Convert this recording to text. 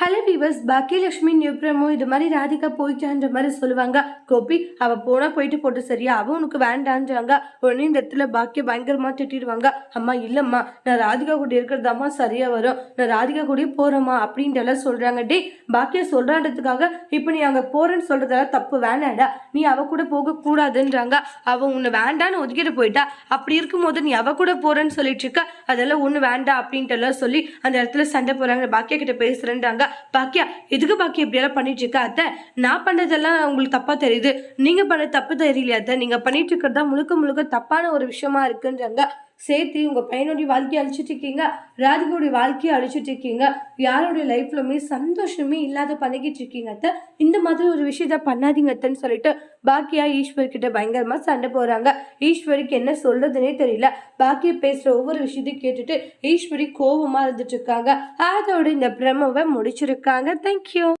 Hello viewers Baakiyalakshmi நியூப்ரமோ இது மாதிரி ராதிகா போயிட்டான்ற மாதிரி சொல்லுவாங்க. கோபி அவள் போனால் போயிட்டு போட்டு சரியா அவள் உனக்கு வேண்டான்றாங்க. உடனே இந்த இடத்துல பாக்கிய பயங்கரமாக திட்டிடுவாங்க. அம்மா இல்லைம்மா நான் ராதிகா கூட இருக்கிறதாம்மா சரியாக வரும். நான் ராதிகா கூட போகிறேம்மா அப்படின்றலாம் சொல்கிறாங்க டே பாக்கிய சொல்கிறான்றதுக்காக இப்போ நீ அங்கே போகிறேன்னு சொல்றதெல்லாம் தப்பு வேணாடா நீ அவ கூட போகக்கூடாதுன்றாங்க அவள் உன்னை வேண்டான்னு ஒதுக்கிட்டு போயிட்டா. அப்படி இருக்கும்போது நீ அவ கூட போகிறேன்னு சொல்லிட்டு இருக்க. அதெல்லாம் ஒன்று வேண்டாம் அப்படின்ட்டு எல்லாம் சொல்லி அந்த இடத்துல சண்டை போகிறாங்க பாக்கிய கிட்ட பேசுகிறேன்றாங்க பாக்கியா எதுக்கு பாக்கியா இப்படி எல்லாம் பண்ணிட்டு இருக்கா அத்தை நான் பண்ணதெல்லாம் உங்களுக்கு தப்பா தெரியுது. நீங்க பண்ண தப்பு தெரியலையா அத்தை. நீங்க பண்ணிட்டு இருக்கிறதா முழுக்க முழுக்க தப்பான ஒரு விஷயமா இருக்குன்றாங்க. சேர்த்து உங்கள் பையனுடைய வாழ்க்கையை அழிச்சிட்டு இருக்கீங்க. ராதிகாவுடைய வாழ்க்கையை அழிச்சிட்டு இருக்கீங்க. யாருடைய லைஃப்லுமே சந்தோஷமே இல்லாத பண்ணிக்கிட்டு இருக்கீங்க அத்தை. இந்த மாதிரி ஒரு விஷயத்த பண்ணாதீங்க அத்தைன்னு சொல்லிட்டு பாக்கியா ஈஸ்வர்கிட்ட பயங்கரமாக சண்டை போகிறாங்க ஈஸ்வரிக்கு என்ன சொல்றதுனே தெரியல. பாக்கிய பேசுகிற ஒவ்வொரு விஷயத்தையும் கேட்டுட்டு ஈஸ்வரி கோபமாக இருந்துட்டு இருக்காங்க. அதோட இந்த பிரமவை முடிச்சிருக்காங்க. தேங்க்யூ